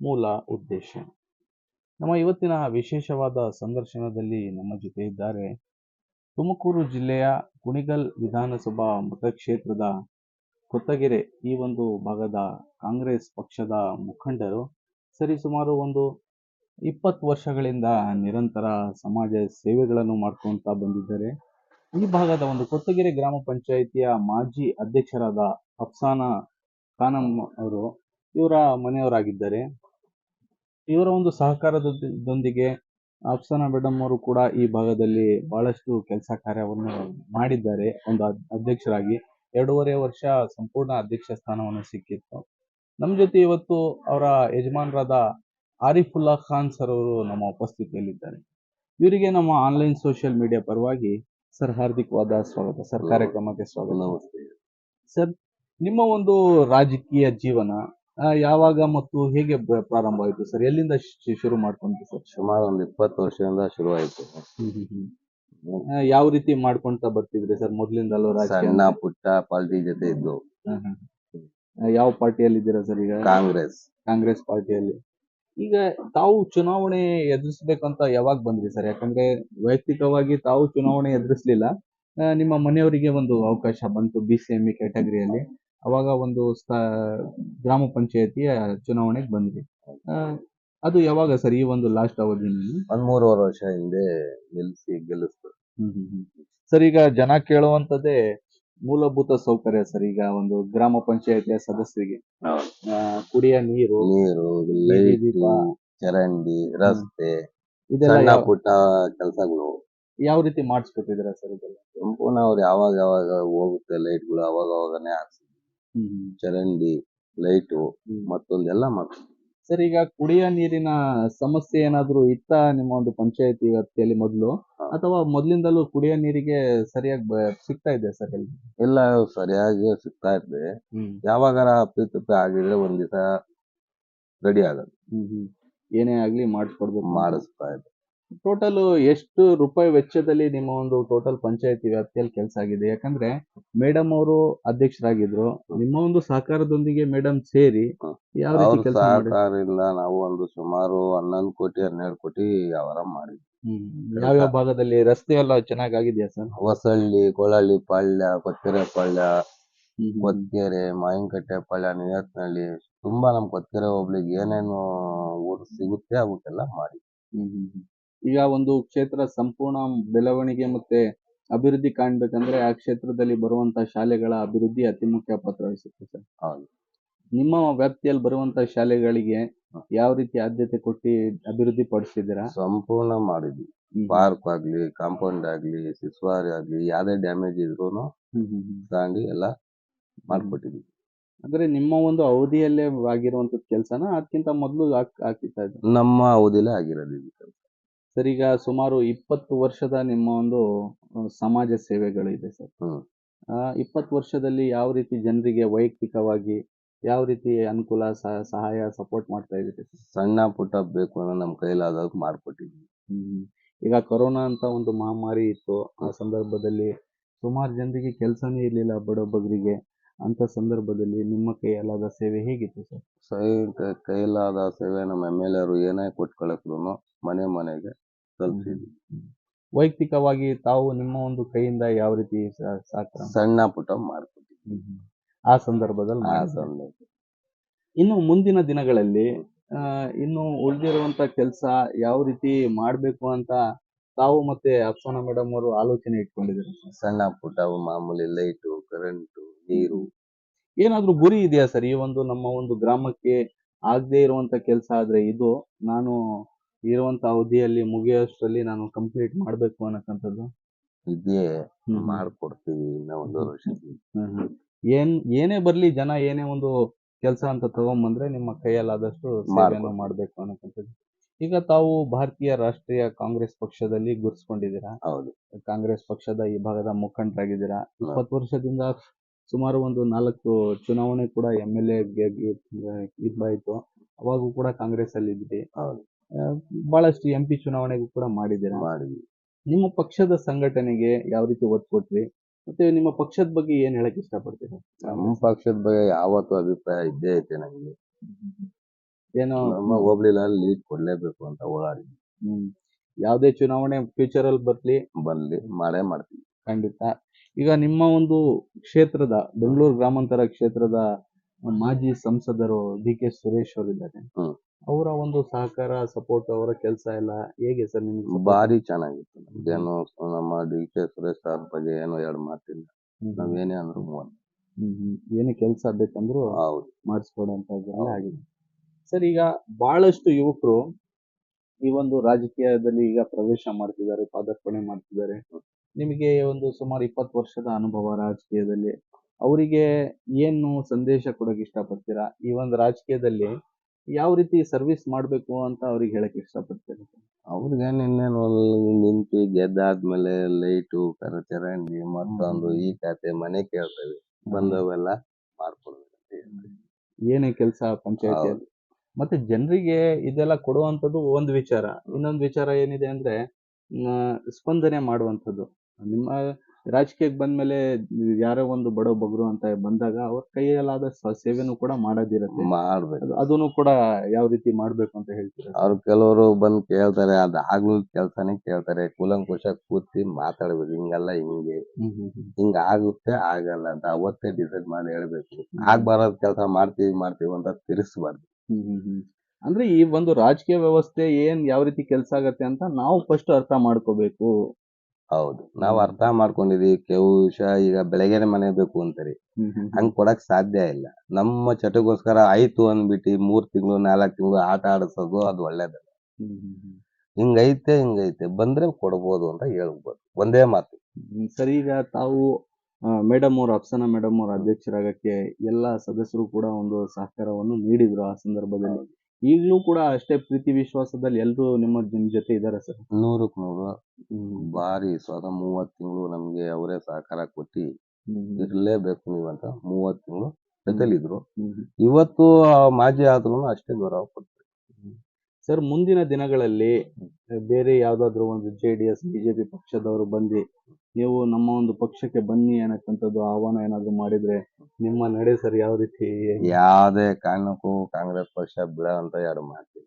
ಮೂಲ ಉದ್ದೇಶ. ನಮ್ಮ ಇವತ್ತಿನ ವಿಶೇಷವಾದ ಸಂದರ್ಶನದಲ್ಲಿ ನಮ್ಮ ಜೊತೆ ಇದ್ದಾರೆ ತುಮಕೂರು ಜಿಲ್ಲೆಯ ಕುಣಿಗಲ್ ವಿಧಾನಸಭಾ ಮತಕ್ಷೇತ್ರದ ಕೊತ್ತಗೆರೆ ಈ ಒಂದು ಭಾಗದ ಕಾಂಗ್ರೆಸ್ ಪಕ್ಷದ ಮುಖಂಡರು ಸರಿಸುಮಾರು ಒಂದು ಇಪ್ಪತ್ತು ವರ್ಷಗಳಿಂದ ನಿರಂತರ ಸಮಾಜ ಸೇವೆಗಳನ್ನು ಮಾಡ್ಕೊಂತ ಬಂದಿದ್ದಾರೆ. ಈ ಭಾಗದ ಒಂದು ಕೊತ್ತಗೆರೆ ಗ್ರಾಮ ಪಂಚಾಯಿತಿಯ ಮಾಜಿ ಅಧ್ಯಕ್ಷರಾದ ಅಫ್ಸಾನ ಖಾನಂ ಅವರು ಇವರ ಮನೆಯವರಾಗಿದ್ದಾರೆ. ಇವರ ಒಂದು ಸಹಕಾರದೊಂದಿಗೆ ಅಪ್ಸನಾ ಮೇಡಮ್ ಅವರು ಕೂಡ ಈ ಭಾಗದಲ್ಲಿ ಬಹಳಷ್ಟು ಕೆಲಸ ಕಾರ್ಯವನ್ನು ಮಾಡಿದ್ದಾರೆ. ಒಂದು ಅಧ್ಯಕ್ಷರಾಗಿ ಎರಡೂವರೆ ವರ್ಷ ಸಂಪೂರ್ಣ ಅಧ್ಯಕ್ಷ ಸ್ಥಾನವನ್ನು ಸಿಕ್ಕಿತ್ತು. ನಮ್ಮ ಜೊತೆ ಇವತ್ತು ಅವರ ಯಜಮಾನರಾದ ಆರಿಫುಲ್ಲಾ ಖಾನ್ ಸರ್ ಅವರು ನಮ್ಮ ಉಪಸ್ಥಿತಿಯಲ್ಲಿದ್ದಾರೆ. ಇವರಿಗೆ ನಮ್ಮ ಆನ್ಲೈನ್ ಸೋಷಿಯಲ್ ಮೀಡಿಯಾ ಪರವಾಗಿ ಸರ್ ಹಾರ್ದಿಕವಾದ ಸ್ವಾಗತ ಸರ್ ಕಾರ್ಯಕ್ರಮಕ್ಕೆ ಸ್ವಾಗತ. ನಮಸ್ತೆ. ಸರ್ ನಿಮ್ಮ ಒಂದು ರಾಜಕೀಯ ಜೀವನ ಯಾವಾಗ ಮತ್ತು ಹೇಗೆ ಬ- ಪ್ರಾರಂಭ ಆಯಿತು ಸರ್? ಎಲ್ಲಿಂದ ಶ್- ಶುರು ಮಾಡ್ಕೊಂಡ್ರಿ ಸರ್? ಸುಮಾರು ಒಂದು ಇಪ್ಪತ್ತು ವರ್ಷದಿಂದ ಶುರು ಆ, ಯಾವ ರೀತಿ ಮಾಡ್ಕೊಂತ ಬರ್ತಿದ್ರಿ ಸರ್ ಮೊದ್ಲಿಂದಲೂ ರಾಜಕೀಯ? ಸಣ್ಣ ಪುಟ್ಟ ಪಾರ್ಟಿ ಜೊತೆ ಇದ್ದು. ಹಾ, ಹಾ. ಆ, ಯಾವ ಪಾರ್ಟಿಯಲ್ಲಿ ಇದ್ದೀರಾ ಸರ್ ಈಗ? ಕಾಂಗ್ರೆಸ್. ಕಾಂಗ್ರೆಸ್ ಪಾರ್ಟಿಯಲ್ಲಿ. ಈಗ ತಾವು ಚುನಾವಣೆ ಎದುರಿಸ್ಬೇಕಂತ ಯಾವಾಗ ಬಂದ್ರಿ ಸರ್? ಯಾಕಂದ್ರೆ ವೈಯಕ್ತಿಕವಾಗಿ ತಾವು ಚುನಾವಣೆ ಎದುರಿಸ್ಲಿಲ್ಲ. ಆ, ನಿಮ್ಮ ಮನೆಯವರಿಗೆ ಒಂದು ಅವಕಾಶ ಬಂತು ಬಿ ಸಿ ಎಂ ಇ ಕ್ಯಾಟಗರಿಯಲ್ಲಿ. ಅವಾಗ ಒಂದು ಸ್ಥಾ ಗ್ರಾಮ ಪಂಚಾಯತಿಯ ಚುನಾವಣೆಗೆ ಬಂದ್ವಿ. ಆ, ಅದು ಯಾವಾಗ ಸರ್ ಈ ಒಂದು ಲಾಸ್ಟ್ ಅವಧಿ ಒಂದ್ ಮೂರುವರೆ ವರ್ಷ ಹಿಂದೆ ಗೆಲ್ಸಿ ಗೆಲ್ಲಿಸ್ತು. ಸರ್ ಈಗ ಜನ ಕೇಳುವಂತದ್ದೇ ಮೂಲಭೂತ ಸೌಕರ್ಯ ಸರ್ ಈಗ ಒಂದು ಗ್ರಾಮ ಪಂಚಾಯತಿಯ ಸದಸ್ಯರಿಗೆ. ಆ, ಕುಡಿಯ ನೀರು ನೀರು ಬೀದಿ ಲೈಟ್ ದೀಪ. ಚರಂಡಿ ರಸ್ತೆ ಇದೆಲ್ಲ ಸಣ್ಣ ಯಾವ- ಪುಟ್ಟ ಕೆಲಸಗಳು. ಯಾವ ರೀತಿ ಮಾಡಿಸ್ಕೊಟ್ಟಿದ್ದೀರಾ ಸರ್ ಇದೆಲ್ಲ? ಸಂಪೂರ್ಣ ಅವ್ರು ಯಾವಾಗ ಯಾವಾಗ ಹೋಗುತ್ತೆ ಲೈಟ್ಗಳು ಅವಾಗ ಅವಾಗನೇ ಚರಂಡಿ ಲೈಟು ಹ್ಮ್. ಮತ್ತೊಂದೆಲ್ಲ ಮಾಡ್ತೀವಿ ಸರ್ ಈಗ ಕುಡಿಯೋ ನೀರಿನ ಸಮಸ್ಯೆ ಏನಾದ್ರೂ ಇತ್ತ ನಿಮ್ಮ ಒಂದು ಪಂಚಾಯತಿ ವ್ಯಾಪ್ತಿಯಲ್ಲಿ ಮೊದಲು? ಹಾ. ಅಥವಾ ಮೊದಲಿಂದಲೂ ಕುಡಿಯೋ ನೀರಿಗೆ ಸರಿಯಾಗಿ ಬ- ಸಿಗ್ತಾ ಇದೆ ಸರ್ ಎಲ್ಲಿ ಎಲ್ಲ ಸರಿಯಾಗಿ ಸಿಗ್ತಾ ಇದೆ. ಯಾವಾಗಾರ ಅಪ್ಪಿತಪ್ಪಿ ಆಗಿದ್ರೆ ಒಂದ್ ದಿವಸ ರೆಡಿ ಆಗಲ್ಲ ಹ್ಮ್ ಹ್ಮ್. ಏನೇ ಆಗ್ಲಿ ಮಾಡಿಸ್ಕೊಡ್ಬೇಕು ಮಾಡಿಸ್ತಾ ಇದ್ದೆ ಟೋಟಲ್ ಎಷ್ಟು ರೂಪಾಯಿ ವೆಚ್ಚದಲ್ಲಿ ನಿಮ್ಮ ಒಂದು ಟೋಟಲ್ ಪಂಚಾಯತಿ ವ್ಯಾಪ್ತಿಯಲ್ಲಿ ಕೆಲಸ ಆಗಿದೆ? ಯಾಕಂದ್ರೆ ಮೇಡಮ್ ಅವರು ಅಧ್ಯಕ್ಷರಾಗಿದ್ರು. ನಿಮ್ಮ ಒಂದು ಸಹಕಾರದೊಂದಿಗೆ ಮೇಡಮ್ ಸೇರಿ. ಯಾವ ರೀತಿ ಅವ್ರ ಕೆಲಸ ಮಾಡಿ ಸಹಕಾರದಿಂದ ನಾವು ಒಂದು ಸುಮಾರು ಹನ್ನೊಂದು ಕೋಟಿ ಹನ್ನೆರಡು ಕೋಟಿ ವ್ಯವಹಾರ ಮಾಡಿದ್ವಿ. ಯಾವ ಭಾಗದಲ್ಲಿ? ರಸ್ತೆ ಎಲ್ಲ ಚೆನ್ನಾಗಿ ಆಗಿದೆಯಾ ಸರ್? ಹೊಸಳ್ಳಿ ಕೊಳಳ್ಳಿ ಪಾಳ್ಯ ಕೊತ್ತೆರೆ ಪಾಳ್ಯ ಕೊತ್ಕೆರೆ ಮಾವಿನಕಟ್ಟೆ ಪಾಳ್ಯ ನಿಯತ್ನಹಳ್ಳಿ ತುಂಬಾ ನಮ್ ಕೊತ್ತರೆ ಹೋಬ್ಳಿಗೆ ಏನೇನು ಊರು ಸಿಗುತ್ತೆ ಅವಕ್ಕೆಲ್ಲ ಮಾಡಿ ಈಗ ಒಂದು ಕ್ಷೇತ್ರ ಸಂಪೂರ್ಣ ಬೆಳವಣಿಗೆ ಮತ್ತೆ ಅಭಿವೃದ್ಧಿ ಕಾಣ್ಬೇಕಂದ್ರೆ ಆ ಕ್ಷೇತ್ರದಲ್ಲಿ ಬರುವಂತ ಶಾಲೆಗಳ ಅಭಿವೃದ್ಧಿ ಅತಿ ಮುಖ್ಯ ಪಾತ್ರ ವಹಿಸುತ್ತೆ ಸರ್. ಹೌದು. ನಿಮ್ಮ ವ್ಯಾಪ್ತಿಯಲ್ಲಿ ಬರುವಂತ ಶಾಲೆಗಳಿಗೆ ಯಾವ ರೀತಿ ಆದ್ಯತೆ ಕೊಟ್ಟು ಅಭಿವೃದ್ಧಿ ಪಡಿಸಿದ್ದೀರಾ? ಸಂಪೂರ್ಣ ಮಾಡಿದ್ವಿ. ಪಾರ್ಕ್ ಆಗ್ಲಿ ಕಾಂಪೌಂಡ್ ಆಗ್ಲಿ ಸಿಸ್ವಾರಿ ಆಗ್ಲಿ ಯಾವ್ದೇ ಡ್ಯಾಮೇಜ್ ಇದ್ರೂನು ತಾಂಡಿ ಎಲ್ಲ ಮಾಡ್ಕೊಟ್ಟಿದ್ವಿ. ಅಂದ್ರೆ ನಿಮ್ಮ ಒಂದು ಅವಧಿಯಲ್ಲೇ ಆಗಿರುವಂತ ಕೆಲಸನ? ಅದಕ್ಕಿಂತ ಮೊದಲು ಇದೆ ನಮ್ಮ ಅವಧಿಲೇ ಆಗಿರೋದು ಇದು ಕೆಲ್ಸ. ಸರ್ ಈಗ ಸುಮಾರು ಇಪ್ಪತ್ತು ವರ್ಷದ ನಿಮ್ಮ ಒಂದು ಸಮಾಜ ಸೇವೆಗಳಿದೆ ಸರ್. ಇಪ್ಪತ್ತು ವರ್ಷದಲ್ಲಿ ಯಾವ ರೀತಿ ಜನರಿಗೆ ವೈಯಕ್ತಿಕವಾಗಿ ಯಾವ ರೀತಿ ಅನುಕೂಲ ಸಹ- ಸಹಾಯ ಸಪೋರ್ಟ್ ಮಾಡ್ತಾ ಇದ್ದೀರಿ ಸಣ್ಣ ಪುಟ್ಟ ಬೇಕು ಅನ್ನೋ ನಮ್ಮ ಕೈಲಾದಾಗ ಮಾಡ್ಕೊಟ್ಟಿದ್ವಿ. ಈಗ ಕೊರೋನಾ ಅಂತ ಒಂದು ಮಹಾಮಾರಿ ಇತ್ತು. ಆ ಸಂದರ್ಭದಲ್ಲಿ ಸುಮಾರು ಜನರಿಗೆ ಕೆಲಸನೇ ಇರಲಿಲ್ಲ ಬಡಬಗರಿಗೆ ಅಂತ ಸಂದರ್ಭದಲ್ಲಿ ನಿಮ್ಮ ಕೈಯಲ್ಲಾದ ಸೇವೆ ಹೇಗಿತ್ತು ಸರ್? ಸೈ ಕೈಲಾದ ಸೇವೆ ನಮ್ಮ ಎಂ ಎಲ್ ಎರು ಏನೇ ಕೊಟ್ಕೊಳಕ್ರು ಮನೆ ಮನೆಗೆ ತಲುಪಿದ್ವಿ ವೈಯಕ್ತಿಕವಾಗಿ ತಾವು ನಿಮ್ಮ ಒಂದು ಕೈಯಿಂದ ಯಾವ ರೀತಿ ಸಹಕಾರ ಸಣ್ಣ ಪುಟ ಮಾಡ್ಕೊಟ್ಟಿದ್ವಿ ಆ ಸಂದರ್ಭದಲ್ಲಿ ಆ. ಸಂದರ್ಭ ಇನ್ನು ಮುಂದಿನ ದಿನಗಳಲ್ಲಿ ಆ, ಇನ್ನು ಉಳಿದಿರುವಂತ ಕೆಲಸ ಯಾವ ರೀತಿ ಮಾಡಬೇಕು ಅಂತ ತಾವು ಮತ್ತೆ ಅಪ್ಸೋನಾ ಮೇಡಮ್ ಅವರು ಆಲೋಚನೆ ಇಟ್ಕೊಂಡಿದ್ದಾರೆ ಸರ್? ಸಣ್ಣ ಪುಟ್ಟ ಮಾಮೂಲಿ ಲೈಟು ಕರೆಂಟು ನೀರು ಏನಾದ್ರೂ ಗುರಿ ಇದೆಯಾ ಸರ್? ಈ ಒಂದು ನಮ್ಮ ಒಂದು ಗ್ರಾಮಕ್ಕೆ ಆಗದೆ ಇರುವಂತ ಕೆಲಸ ಆದ್ರೆ ಇದು ನಾನು ಇರುವಂತ ಅವಧಿಯಲ್ಲಿ ಮುಗಿಯೋಷ್ಟರಲ್ಲಿ ನಾನು ಕಂಪ್ಲೀಟ್ ಮಾಡ್ಬೇಕು ಅನ್ನಕ್ಕಂಥದ್ದು ಇದೇ. ಮಾಡ್ಕೊಡ್ತೀವಿ ಇನ್ನ ಹ್ಮ್. ಹ್ಮ್. ಏನ್ ಏನೇ ಬರ್ಲಿ ಜನ ಏನೇ ಒಂದು ಕೆಲಸ ಅಂತ ತಗೊಂಬಂದ್ರೆ ನಿಮ್ಮ ಕೈಯಲ್ಲಾದಷ್ಟು ಸೇವೆಯನ್ನು ಮಾಡ್ಕೊಡ್ತೀವಿ. ಮಾಡ್ಬೇಕು ಅನ್ನಕ್ಕಂಥದ್ದು ಈಗ ತಾವು ಭಾರತೀಯ ರಾಷ್ಟ್ರೀಯ ಕಾಂಗ್ರೆಸ್ ಪಕ್ಷದಲ್ಲಿ ಗುರ್ಸ್ಕೊಂಡಿದ್ದೀರಾ? ಹೌದು. ಕಾಂಗ್ರೆಸ್ ಪಕ್ಷದ ಈ ಭಾಗದ ಮುಖಂಡರಾಗಿದ್ದೀರಾ? ಇಪ್ಪತ್ತು ವರ್ಷದಿಂದ ಸುಮಾರು ಒಂದು ನಾಲ್ಕು ಚುನಾವಣೆ ಕೂಡ ಎಂ ಎಲ್ ಎ ಇದಾಯ್ತು ಅವಾಗೂ ಕೂಡ ಕಾಂಗ್ರೆಸ್ ಅಲ್ಲಿ ಇದ್ರಿ ಬಹಳಷ್ಟು ಎಂ ಪಿ ಚುನಾವಣೆಗೂ ಕೂಡ ಮಾಡಿದ್ದೀರಾ? ಮಾಡಿದ್ವಿ. ನಿಮ್ಮ ಪಕ್ಷದ ಸಂಘಟನೆಗೆ ಯಾವ ರೀತಿ ಒತ್ತು ಕೊಟ್ರಿ? ಮತ್ತೆ ನಿಮ್ಮ ಪಕ್ಷದ ಬಗ್ಗೆ ಏನ್ ಹೇಳಕ್ ಇಷ್ಟಪಡ್ತೀರಾ? ನಮ್ಮ ಪಕ್ಷದ ಬಗ್ಗೆ ಯಾವತ್ತು ಅಭಿಪ್ರಾಯ ಇದ್ದೇ ಐತೆ ನಮಗೆ. ಏನೋ ನಮ್ಮ ಹೋಬ್ಳಿಲ ಲೀಡ್ ಕೊಡ್ಲೇಬೇಕು ಅಂತ ಓಡಾಡಿ ಹ್ಮ್. ಯಾವುದೇ ಚುನಾವಣೆ ಫ್ಯೂಚರ್ ಅಲ್ಲಿ ಬರ್ಲಿ? ಬರ್ಲಿ ಮಾಡೇ ಮಾಡ್ತೀವಿ. ಖಂಡಿತ. ಈಗ ನಿಮ್ಮ ಒಂದು ಕ್ಷೇತ್ರದ ಬೆಂಗಳೂರು ಗ್ರಾಮಾಂತರ ಕ್ಷೇತ್ರದ ಮಾಜಿ ಸಂಸದರು ಡಿ ಕೆ ಸುರೇಶ್ ಅವರಿದ್ದಾರೆ. ಹ್ಮ್. ಅವರ ಒಂದು ಸಹಕಾರ ಸಪೋರ್ಟ್ ಅವರ ಕೆಲಸ ಎಲ್ಲ ಹೇಗೆ ಸರ್ ನಿಮ್ಗೆ? ಭಾರಿ ಚೆನ್ನಾಗಿತ್ತು. ನಮ್ದೇನು ನಮ್ಮ ಡಿ ಕೆ ಸುರೇಶ್ ಅವ್ರ ಬಗ್ಗೆ ಏನು ಎರಡು ಮಾತಿಲ್ಲ. ನಾವ್ ನಾವೇನೇ ಅಂದ್ರು ಮೂವತ್ತು. ಹ್ಮ್ ಹ್ಮ್. ಏನೇ ಕೆಲಸ ಬೇಕಂದ್ರು ಹೌದು. ಮಾಡಿಸ್ಕೊಡುವಂತ. ಆಗಿದೆ ಸರ್ ಈಗ ಬಹಳಷ್ಟು ಯುವಕರು ಈ ಒಂದು ರಾಜಕೀಯದಲ್ಲಿ ಈಗ ಪ್ರವೇಶ ಮಾಡ್ತಿದ್ದಾರೆ ಪಾದಾರ್ಪಣೆ ಮಾಡ್ತಿದ್ದಾರೆ. ನಿಮಗೆ ಒಂದು ಸುಮಾರು ಇಪ್ಪತ್ತು ವರ್ಷದ ಅನುಭವ ರಾಜಕೀಯದಲ್ಲಿ ಅವರಿಗೆ ಏನು ಸಂದೇಶ ಕೊಡೋಕೆ ಇಷ್ಟಪಡ್ತೀರಾ? ಈ ಒಂದು ರಾಜಕೀಯದಲ್ಲಿ ಯಾವ ರೀತಿ ಸರ್ವಿಸ್ ಮಾಡಬೇಕು ಅಂತ ಅವ್ರಿಗೆ ಹೇಳಕ್ ಇಷ್ಟಪಡ್ತೀರಾ? ಅವ್ರಿಗೆ ಇನ್ನೇನು ನಿಂತು ಗೆದ್ದಾದ್ಮೇಲೆ ಲೈಟು ಕರ ಚರಂಡಿ ಮತ್ತೊಂದು ಈ ಖಾತೆ ಮನೆ ಕೇಳ್ತೇವೆ. ಬಂದವೆಲ್ಲ ಮಾಡ್ಕೊಡ್ಬೇಕು ಅಂತ ಹೇಳ್ತೀವಿ. ಏನೇ ಕೆಲಸ ಪಂಚಾಯತಿಯಲ್ಲಿ ಮತ್ತೆ ಜನರಿಗೆ ಇದೆಲ್ಲ ಕೊಡುವಂಥದ್ದು ಒಂದು ವಿಚಾರ. ಇನ್ನೊಂದು ವಿಚಾರ ಏನಿದೆ ಅಂದ್ರೆ ಮ್, ಸ್ಪಂದನೆ ಮಾಡುವಂಥದ್ದು. ನಿಮ್ಮ ರಾಜಕೀಯಕ್ಕೆ ಬಂದ್ಮೇಲೆ ಯಾರೋ ಒಂದು ಬಡ ಬಗ್ರು ಅಂತ ಬಂದಾಗ ಅವ್ರ ಕೈಯಲ್ಲಾದ ಸ- ಸೇವೆನೂ ಕೂಡ ಮಾಡೋದಿರತ್ತೆ. ಮಾಡ್ಬೇಕು. ಅದು- ಅದನ್ನು ಕೂಡ ಯಾವ ರೀತಿ ಮಾಡ್ಬೇಕು ಅಂತ ಹೇಳ್ತೀರಾ ಅವ್ರು ಕೆಲವರು ಬಂದು ಕೇಳ್ತಾರೆ ಅದಾಗ್ಲೂ ಕೆಲ್ಸನೇ ಕೇಳ್ತಾರೆ ಕೂಲಂಕುಷ ಕೂತಿ ಮಾತಾಡ್ಬೇಕು ಹಿಂಗಲ್ಲ ಹಿಂಗೆ. ಹ್ಮ್ ಹ್ಮ್ ಹ್ಮ್. ಹಿಂಗ ಆಗುತ್ತೆ ಆಗಲ್ಲ ಅಂತ ಅವತ್ತೇ ಡಿಸೈಡ್ ಮಾಡಿ ಹೇಳ್ಬೇಕು. ಆಗ್ಬಾರದ್ ಕೆಲಸ ಮಾಡ್ತೀವಿ ಮಾಡ್ತೀವಿ ಅಂತ ತಿರ್ಸ್ಬಾರ್ದು. ಹ್ಮ್ ಹ್ಮ್ ಹ್ಮ್. ಅಂದ್ರೆ ಈ ಒಂದು ರಾಜಕೀಯ ವ್ಯವಸ್ಥೆ ಏನ್ ಯಾವ ರೀತಿ ಕೆಲಸ ಆಗತ್ತೆ ಅಂತ ನಾವು ಫಸ್ಟ್ ಅರ್ಥ ಮಾಡ್ಕೋಬೇಕು. ಹೌದು. ನಾವ್ ಅರ್ಥ ಮಾಡ್ಕೊಂಡಿದೀವಿ ಕೆವುಶ ಈಗ ಬೆಳಗ್ಗೆನೆ ಮನೆ ಬೇಕು ಅಂತಾರೆ. ಹಂಗ್ ಕೊಡಕ್ ಸಾಧ್ಯ ಇಲ್ಲ. ನಮ್ಮ ಚಟಕ್ಕೋಸ್ಕರ ಆಯ್ತು ಅಂದ್ಬಿಟ್ಟು ಮೂರ್ ತಿಂಗಳು ನಾಲ್ಕು ತಿಂಗಳು ಆಟ ಆಡಿಸೋದು ಅದು ಒಳ್ಳೇದಲ್ಲ. ಹಿಂಗೈತೆ ಹಿಂಗೈತೆ. ಬಂದ್ರೆ ಕೊಡ್ಬೋದು ಅಂತ ಹೇಳ್ಬೋದು. ಒಂದೇ ಮಾತು. ಸರಿ ಈಗ ತಾವು ಮೇಡಮ್ ಅವ್ರ ಅಪ್ಸನ ಮೇಡಮ್ ಅವ್ರ ಅಧ್ಯಕ್ಷರಾಗಕ್ಕೆ ಎಲ್ಲಾ ಸದಸ್ಯರು ಕೂಡ ಒಂದು ಸಹಕಾರವನ್ನು ನೀಡಿದ್ರು ಆ ಸಂದರ್ಭದಲ್ಲಿ. ಈಗಲೂ ಕೂಡ ಅಷ್ಟೇ ಪ್ರೀತಿ ವಿಶ್ವಾಸದಲ್ಲಿ ಎಲ್ಲರೂ ನಿಮ್ಮ ನಿಮ್ ಜೊತೆ ಇದ್ದಾರೆ ಸರ್. ನೂರಕ್ಕೆ ನೂರು ಬಾರಿ ಸ್ವತಃ ಮೂವತ್ತು ತಿಂಗಳು ನಮ್ಗೆ ಅವರೇ ಸಹಕಾರ ಕೊಟ್ಟು ಇರಲೇಬೇಕು ನೀವಂತ. ಮೂವತ್ತು ತಿಂಗಳು ಜೊತೆಲಿದ್ರು. ಇವತ್ತು ಆ ಮಾಜಿ ಆದ್ರೂ ಅಷ್ಟೇ ಗೌರವ ಕೊಡ್ತಾರೆ. ಸರ್ ಮುಂದಿನ ದಿನಗಳಲ್ಲಿ ಬೇರೆ ಯಾವ್ದಾದ್ರು ಒಂದು ಜೆ ಡಿ ಎಸ್ ಬಿಜೆಪಿ ಪಕ್ಷದವರು ಬಂದು ನೀವು ನಮ್ಮ ಒಂದು ಪಕ್ಷಕ್ಕೆ ಬನ್ನಿ ಅನ್ನಕ್ಕಂಥದ್ದು ಆಹ್ವಾನ ಏನಾದ್ರು ಮಾಡಿದ್ರೆ ನಿಮ್ಮ ನಡೆ ಸರ್ ಯಾವ ರೀತಿ? ಯಾವುದೇ ಕಾರಣಕ್ಕೂ ಕಾಂಗ್ರೆಸ್ ಪಕ್ಷ ಬಿಡ ಅಂತ ಯಾರು ಮಾಡ್ತೀವಿ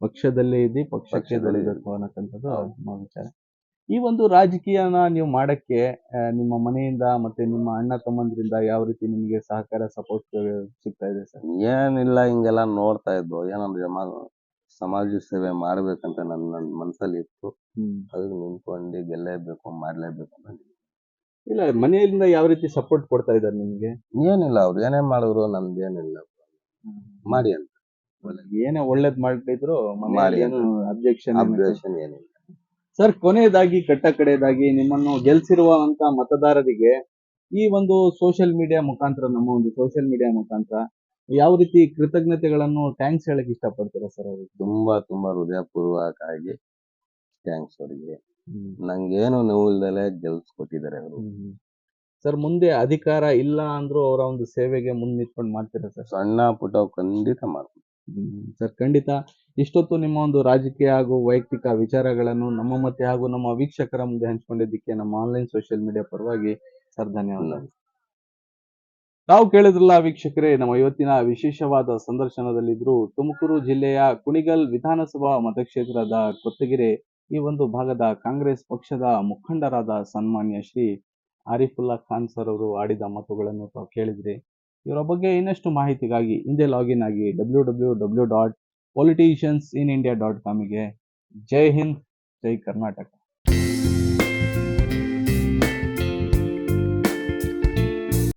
ಪಕ್ಷದಲ್ಲೇ ಇದ್ದು ಪಕ್ಷಕ್ಕೆ ಪಕ್ಷದಲ್ಲೇ ಬೆಳಿಬೇಕು ಅನ್ನಕ್ಕಂಥದ್ದು ನಮ್ಮ ವಿಚಾರ. ಈ ಒಂದು ರಾಜಕೀಯನ ನೀವು ಮಾಡಕ್ಕೆ ನಿಮ್ಮ ಮನೆಯಿಂದ ಮತ್ತೆ ನಿಮ್ಮ ಅಣ್ಣ ತಮ್ಮಂದ್ರಿಂದ ಯಾವ ರೀತಿ ನಿಮಗೆ ಸಹಕಾರ ಸಪೋರ್ಟ್ ಸಿಗ್ತಾ ಇದೆ ಸರ್? ಏನಿಲ್ಲ ಹಿಂಗೆಲ್ಲ ನೋಡ್ತಾ ಇದ್ವು. ಏನಂದ್ರೆ ಜಮಾ ಸಮಾಜ ಸೇವೆ ಮಾಡ್ಬೇಕಂತ ನನ್ನ ನನ್ನ ಮನ್ಸಲ್ಲಿ ಇತ್ತು. ಅದಕ್ಕೆ ನಿಂತ್ಕೊಂಡು ಗೆಲ್ಲೇಬೇಕು ಮಾಡ್ಲೇಬೇಕು ಅಂತ ಇಲ್ಲ ಮನೆಯಿಂದ ಯಾವ ರೀತಿ ಸಪೋರ್ಟ್ ಕೊಡ್ತಾ ಇದ್ದಾರೆ ನಿಮ್ಗೆ? ಏನಿಲ್ಲ ಅವ್ರು ಏನೇ ಮಾಡಿದ್ರು ನಮ್ದು ಏನಿಲ್ಲ. ಮಾಡಿ ಅಂತ. ಏನೇ ಒಳ್ಳೇದ್ ಮಾಡಿದ್ರು ಮಾಡಿ ಮನೆಯಲ್ಲಿ ಏನು ಅಬ್ಜೆಕ್ಷನ್ ಅಬ್ಜೆಕ್ಷನ್ ಏನಿಲ್ಲ. ಸರ್ ಕೊನೆಯದಾಗಿ ಕಟ್ಟ ಕಡೆಯದಾಗಿ ನಿಮ್ಮನ್ನು ಗೆಲ್ಸಿರುವಂತ ಮತದಾರರಿಗೆ ಈ ಒಂದು ಸೋಷಿಯಲ್ ಮೀಡಿಯಾ ಮುಖಾಂತರ ನಮ್ಮ ಒಂದು ಸೋಷಿಯಲ್ ಮೀಡಿಯಾ ಮುಖಾಂತರ ಯಾವ ರೀತಿ ಕೃತಜ್ಞತೆಗಳನ್ನು ಥ್ಯಾಂಕ್ಸ್ ಹೇಳಕ್ ಇಷ್ಟಪಡ್ತೀರಾ ಸರ್ ಅವ್ರಿಗೆ ತುಂಬಾ ತುಂಬಾ ಹೃದಯಪೂರ್ವಕವಾಗಿ ಥ್ಯಾಂಕ್ಸ್ ಅವರಿಗೆ. ನಂಗೇನು ನೋವು ಇಲ್ದಲೆ ಗೆಲ್ಸ್ಕೊಟ್ಟಿದ್ದಾರೆ ಅವರು. ಸರ್ ಮುಂದೆ ಅಧಿಕಾರ ಇಲ್ಲ ಅಂದ್ರೂ ಅವರ ಒಂದು ಸೇವೆಗೆ ಮುಂದೆ ನಿಂತ್ಕೊಂಡು ಮಾಡ್ತೀರಾ ಸರ್? ಸಣ್ಣ ಪುಟ್ಟ ಖಂಡಿತ ಮಾಡ್ತಾರೆ ಸರ್ ಖಂಡಿತ. ಇಷ್ಟೊತ್ತು ನಿಮ್ಮ ಒಂದು ರಾಜಕೀಯ ಹಾಗೂ ವೈಯಕ್ತಿಕ ವಿಚಾರಗಳನ್ನು ನಮ್ಮ ಮತ್ತೆ ಹಾಗೂ ನಮ್ಮ ವೀಕ್ಷಕರ ಮುಂದೆ ಹಂಚಿಕೊಂಡಿದ್ದಕ್ಕೆ ನಮ್ಮ ಆನ್ಲೈನ್ ಸೋಷಿಯಲ್ ಮೀಡಿಯಾ ಪರವಾಗಿ ಸರ್ ಧನ್ಯವಾದ. ನಾವು ಕೇಳಿದ್ರಲ್ಲ ವೀಕ್ಷಕರೇ ನಮ್ಮ ಇವತ್ತಿನ ವಿಶೇಷವಾದ ಸಂದರ್ಶನದಲ್ಲಿದ್ರು ತುಮಕೂರು ಜಿಲ್ಲೆಯ ಕುಣಿಗಲ್ ವಿಧಾನಸಭಾ ಮತಕ್ಷೇತ್ರದ ಕೊತ್ತಗೆರೆ ಈ ಒಂದು ಭಾಗದ ಕಾಂಗ್ರೆಸ್ ಪಕ್ಷದ ಮುಖಂಡರಾದ ಸನ್ಮಾನ್ಯ ಶ್ರೀ ಆರಿಫುಲ್ಲಾ ಖಾನ್ ಸರ್ ಅವರು ಆಡಿದ ಮಾತುಗಳನ್ನು ತಾವು ಕೇಳಿದ್ರಿ ಇವರ ಬಗ್ಗೆ ಇನ್ನಷ್ಟು ಮಾಹಿತಿಗಾಗಿ ಹಿಂದೆ ಲಾಗಿನ್ ಆಗಿ W W W dot politicians in India dot ಕಾಮಿಗೆ ಜೈ ಹಿಂದ್, ಜೈ ಕರ್ನಾಟಕ.